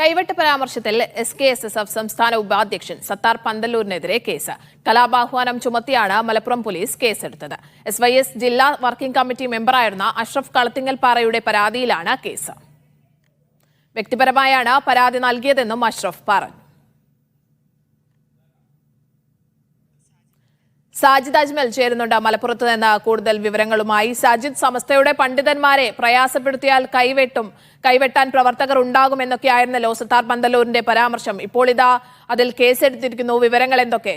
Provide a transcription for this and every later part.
കൈവെട്ട് പരാമർശത്തിൽ S K S S F സംസ്ഥാന ഉപാധ്യക്ഷൻ സത്താർ പന്തല്ലൂരിനെതിരെ കേസ്. കലാപാഹ്വാനം ചുമത്തിയാണ് മലപ്പുറം പോലീസ് കേസെടുത്തത്. എസ് വൈ എസ് ജില്ലാ വർക്കിംഗ് കമ്മിറ്റി മെമ്പറായിരുന്ന അഷ്റഫ് കളത്തിങ്ങൽ പാറയുടെ പരാതിയിലാണ് കേസ്. വ്യക്തിപരമായാണ് പരാതി നൽകിയതെന്നും അഷ്റഫ് പറഞ്ഞു. സാജിദ് അജ്മൽ ചേരുന്നുണ്ട് മലപ്പുറത്ത് നിന്ന്. കൂടുതൽ വിവരങ്ങളുമായി സാജിദ് സമസ്തയുടെ പണ്ഡിതന്മാരെ പ്രയാസപ്പെടുത്തിയാൽ കൈവെട്ടും കൈവെട്ടാൻ പ്രവർത്തകർ ഉണ്ടാകുമെന്നൊക്കെയായിരുന്നല്ലോ സത്താർ പന്തലൂരിന്റെ പരാമർശം. ഇപ്പോൾ ഇതാ അതിൽ കേസെടുത്തിരിക്കുന്നു. വിവരങ്ങൾ എന്തൊക്കെ?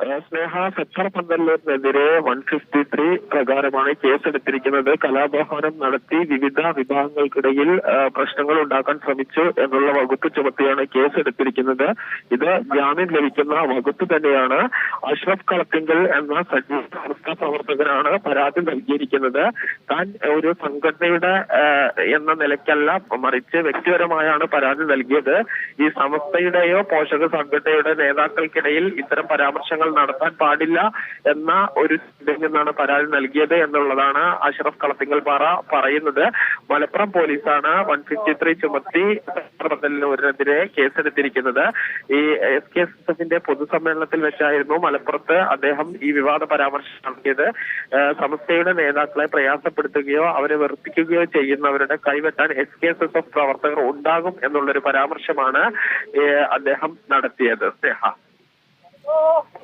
സ്നേഹ സത്താർ പന്തല്ലൂരിനെതിരെ വൺ ഫിഫ്റ്റി ത്രീ പ്രകാരമാണ് കേസെടുത്തിരിക്കുന്നത്. കലാപാഹനം നടത്തി വിവിധ വിഭാഗങ്ങൾക്കിടയിൽ പ്രശ്നങ്ങൾ ഉണ്ടാക്കാൻ ശ്രമിച്ചു എന്നുള്ള വകുപ്പ് ചുമത്തിയാണ് കേസെടുത്തിരിക്കുന്നത്. ഇത് ജാമ്യം ലഭിക്കുന്ന വകുപ്പ് തന്നെയാണ് അഷ്റഫ് കളത്തിങ്കൽ എന്ന സജീവ പ്രവർത്തകനാണ് പരാതി നൽകിയിരിക്കുന്നത്. താൻ ഒരു സംഘടനയുടെ എന്ന നിലയ്ക്കല്ല മറിച്ച് വ്യക്തിപരമായാണ് പരാതി നൽകിയത്. ഈ സമസ്തയുടെയോ പോഷക സംഘടനയുടെ നേതാക്കൾക്കിടയിൽ ഇത്തരം പരാമർശങ്ങൾ നടത്താൻ പാടില്ല എന്ന ഒരു നിന്നാണ് പരാതി നൽകിയത് എന്നുള്ളതാണ് അഷ്റഫ് കളത്തിങ്കൽ പാറ പറയുന്നത്. മലപ്പുറം പോലീസാണ് വൺ ഫിഫ്റ്റി ത്രീ ചുമത്തി ബദലിനെതിരെ കേസെടുത്തിരിക്കുന്നത്. ഈ എസ് കെ എസ് എഫിന്റെ പൊതുസമ്മേളനത്തിൽ വെച്ചായിരുന്നു മലപ്പുറത്ത് അദ്ദേഹം ഈ വിവാദ പരാമർശം നടത്തിയത്. സമസ്തയുടെ നേതാക്കളെ പ്രയാസപ്പെടുത്തുകയോ അവരെ വെറുപ്പിക്കുകയോ ചെയ്യുന്നവരുടെ കൈവെട്ടാൻ S K S S F പ്രവർത്തകർ ഉണ്ടാകും എന്നുള്ളൊരു പരാമർശമാണ് അദ്ദേഹം നടത്തിയത്. സ്നേഹ.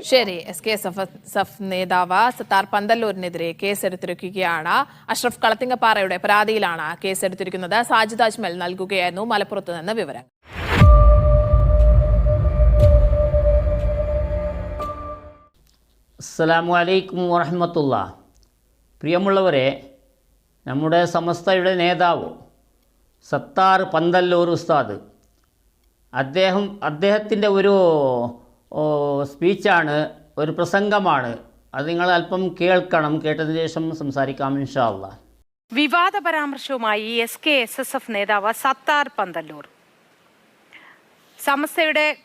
ശരി എസ് കെ എസ് എഫ് നേതാവ് സത്താർ പന്തല്ലൂരിനെതിരെ കേസെടുത്തിരിക്കുകയാണ്. അഷ്റഫ് കളത്തിങ്ങപ്പാറയുടെ പരാതിയിലാണ് കേസെടുത്തിരിക്കുന്നത്. സാജിദ് അജ്മൽ നൽകുകയായിരുന്നു മലപ്പുറത്ത് നിന്ന് വിവരങ്ങൾ അലൈക്കും വറഹമത്തുള്ള. പ്രിയമുള്ളവരെ നമ്മുടെ സമസ്തയുടെ നേതാവ് സത്താർ പന്തല്ലൂർ ഉസ്താദ്. അദ്ദേഹം അദ്ദേഹത്തിന്റെ ഒരു സ്പീച്ചാണ് ഒരു പ്രസംഗമാണ്. അത് നിങ്ങൾ അല്പം കേൾക്കണം. കേട്ടതിന് ശേഷം സംസാരിക്കാം ഇൻഷാ അള്ളാ വിവാദ പരാമർശവുമായി S K S S F നേതാവ് സത്താർ പന്തല്ലൂർ സമസ്തയുടെ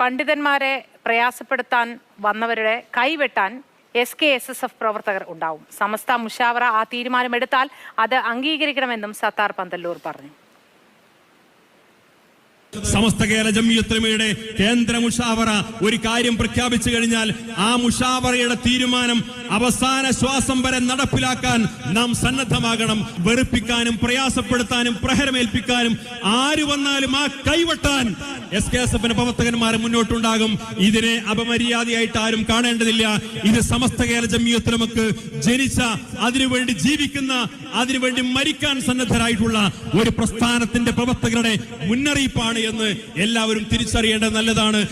പണ്ഡിതന്മാരെ പ്രയാസപ്പെടുത്താൻ വന്നവരുടെ കൈവെട്ടാൻ S K S S F പ്രവർത്തകർ ഉണ്ടാവും. സമസ്ത മുഷാവറ ആ തീരുമാനമെടുത്താൽ അത് അംഗീകരിക്കണമെന്നും സത്താർ പന്തല്ലൂർ പറഞ്ഞു. സമസ്ത കേരള ജമിയത്തുലമയുടെ കേന്ദ്ര മുഷാവറ ഒരു കാര്യം പ്രഖ്യാപിച്ചു കഴിഞ്ഞാൽ ആ മുഷാവറയുടെ തീരുമാനം അവസാന ശ്വാസം വരെ നടപ്പിലാക്കാൻ നാം സന്നദ്ധമാകണം. വെറുപ്പിക്കാനും പ്രയാസപ്പെടുത്താനും പ്രഹരമേൽപ്പിക്കാനും ആര് വന്നാലും ആ കൈവട്ടാൻ എസ് കെ എസ് എഫിന്റെ പ്രവർത്തകന്മാർ മുന്നോട്ടുണ്ടാകും. ഇതിനെ അപമര്യാദയായിട്ട് ആരും കാണേണ്ടതില്ല. ഇത് സമസ്ത കേരള ജമിയത്തുലമക്ക് ജനിച്ച അതിനുവേണ്ടി ജീവിക്കുന്ന അതിനുവേണ്ടി മരിക്കാൻ സന്നദ്ധരായിട്ടുള്ള ഒരു പ്രസ്ഥാനത്തിന്റെ പ്രവർത്തകരുടെ മുന്നറിയിപ്പാണ് എന്ന് എല്ലാവരും തിരിച്ചറിയേണ്ടത് നല്ലതാണ്.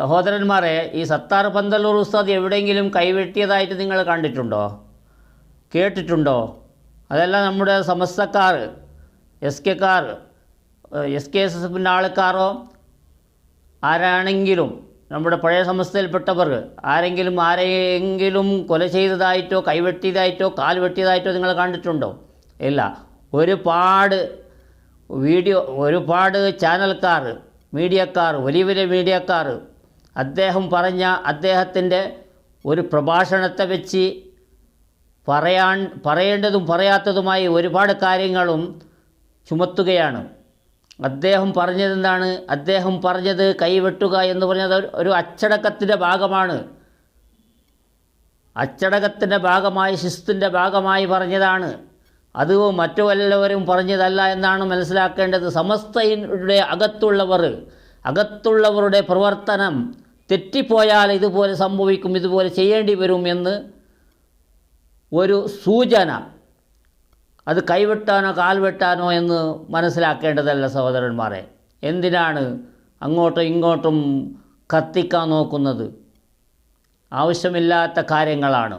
സഹോദരന്മാരെ ഈ സത്താർ പന്തല്ലൂർ ഉസ്താദ് എവിടെയെങ്കിലും കൈവെട്ടിയതായിട്ട് നിങ്ങൾ കണ്ടിട്ടുണ്ടോ? കേട്ടിട്ടുണ്ടോ? അതല്ല നമ്മുടെ സമസ്തക്കാർ എസ് കെക്കാർ എസ് കെ എസ് എസ് എഫിന്റെ ആൾക്കാരോ? ആരാണെങ്കിലും നമ്മുടെ പഴയ സമസ്തയിൽപ്പെട്ടവർ ആരെങ്കിലും ആരെയെങ്കിലും കൊല ചെയ്തതായിട്ടോ കൈവെട്ടിയതായിട്ടോ കാൽ വെട്ടിയതായിട്ടോ നിങ്ങൾ കണ്ടിട്ടുണ്ടോ? ഇല്ല. ഒരുപാട് വീഡിയോ ഒരുപാട് ചാനൽക്കാർ മീഡിയക്കാർ വലിയ വലിയ മീഡിയക്കാർ അദ്ദേഹം പറഞ്ഞ അദ്ദേഹത്തിന്റെ ഒരു പ്രഭാഷണത്തെ വെച്ച് പറയാൻ പറയേണ്ടതും പറയാത്തതുമായി ഒരുപാട് കാര്യങ്ങളും ചുമത്തുകയാണ്. അദ്ദേഹം പറഞ്ഞതെന്താണ്? അദ്ദേഹം പറഞ്ഞത് കൈവെട്ടുക എന്ന് പറഞ്ഞത് ഒരു- അച്ചടക്കത്തിന്റെ ഭാഗമാണ്. അച്ചടക്കത്തിന്റെ ഭാഗമായി ശിസ്തിന്റെ ഭാഗമായി പറഞ്ഞതാണ്. അത് മറ്റു വല്ലവരും പറഞ്ഞതല്ല എന്നാണ് മനസ്സിലാക്കേണ്ടത്. സമസ്തയുടെ അകത്തുള്ളവർ അകത്തുള്ളവരുടെ പ്രവർത്തനം തെറ്റിപ്പോയാൽ ഇതുപോലെ സംഭവിക്കും ഇതുപോലെ ചെയ്യേണ്ടി വരും എന്ന് ഒരു സൂചന. അത് കൈവെട്ടാനോ കാൽ വെട്ടാനോ എന്ന് മനസ്സിലാക്കേണ്ടതല്ല സഹോദരന്മാരെ. എന്തിനാണ് അങ്ങോട്ടും ഇങ്ങോട്ടും കത്തിക്കാൻ നോക്കുന്നത്? ആവശ്യമില്ലാത്ത കാര്യങ്ങളാണ്.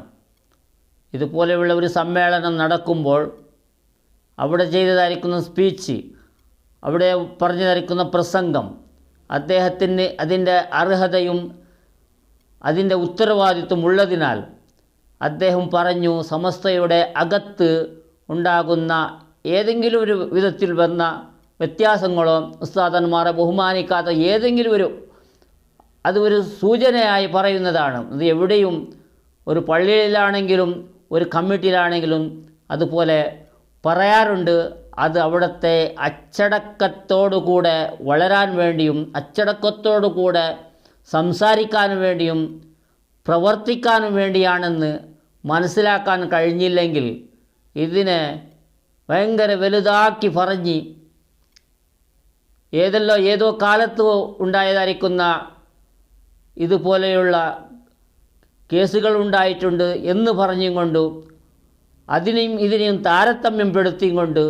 ഇതുപോലെയുള്ള ഒരു സമ്മേളനം നടക്കുമ്പോൾ അവിടെ ചെയ്തതായിരിക്കുന്ന സ്പീച്ച് അവിടെ പറഞ്ഞു തരിക്കുന്ന പ്രസംഗം അദ്ദേഹത്തിന് അതിന്റെ അർഹതയും അതിന്റെ ഉത്തരവാദിത്വം ഉള്ളതിനാൽ അദ്ദേഹം പറഞ്ഞു സമസ്തയുടെ അകത്ത് ഉണ്ടാകുന്ന ഏതെങ്കിലും ഒരു വിധത്തിൽ വന്ന വ്യത്യാസങ്ങളോ ഉസ്താദന്മാരെ ബഹുമാനിക്കാത്ത ഏതെങ്കിലും ഒരു അത് ഒരു സൂചനയായി പറയുന്നതാണ്. അത് എവിടെയും ഒരു പള്ളിയിലാണെങ്കിലും ഒരു കമ്മിറ്റിയിലാണെങ്കിലും അതുപോലെ പറയാറുണ്ട്. അത് അവിടുത്തെ അച്ചടക്കത്തോടുകൂടെ വളരാൻ വേണ്ടിയും അച്ചടക്കത്തോടുകൂടെ സംസാരിക്കാൻ വേണ്ടിയും പ്രവർത്തിക്കാനും വേണ്ടിയാണെന്ന് മനസ്സിലാക്കാൻ കഴിഞ്ഞില്ലെങ്കിൽ ഇതിനെ ഭയങ്കര വലുതാക്കി പറഞ്ഞ് ഏതല്ലോ ഏതോ കാലത്ത് ഉണ്ടായതായിരിക്കുന്ന ഇതുപോലെയുള്ള കേസുകൾ ഉണ്ടായിട്ടുണ്ട് എന്ന് പറഞ്ഞും കൊണ്ട് അതിനെയും ഇതിനെയും താരതമ്യം പെടുത്തിയും കൊണ്ട്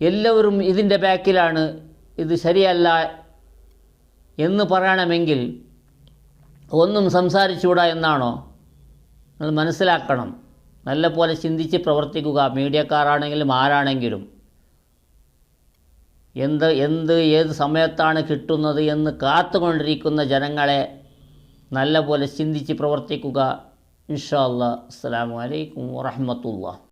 എല്ലാവരും ഇതിന്റെ ബാക്കിലാണ്. ഇത് ശരിയല്ല എന്ന് പറയണമെങ്കിൽ ഒന്നും സംസാരിച്ചുകൂടാ എന്നാണോ? നിങ്ങൾ മനസ്സിലാക്കണം. നല്ലപോലെ ചിന്തിച്ച് പ്രവർത്തിക്കുക. മീഡിയക്കാരാണെങ്കിലും ആരാണെങ്കിലും. എന്ത് എന്ത് ഏത് സമയത്താണ് കിട്ടുന്നത് എന്ന് കാത്തുകൊണ്ടിരിക്കുന്ന ജനങ്ങളെ നല്ലപോലെ ചിന്തിച്ച് പ്രവർത്തിക്കുക. ഇൻഷാ അല്ലാ അസ്സാം അലൈക്കും വറഹ്മത്തുള്ളാഹി.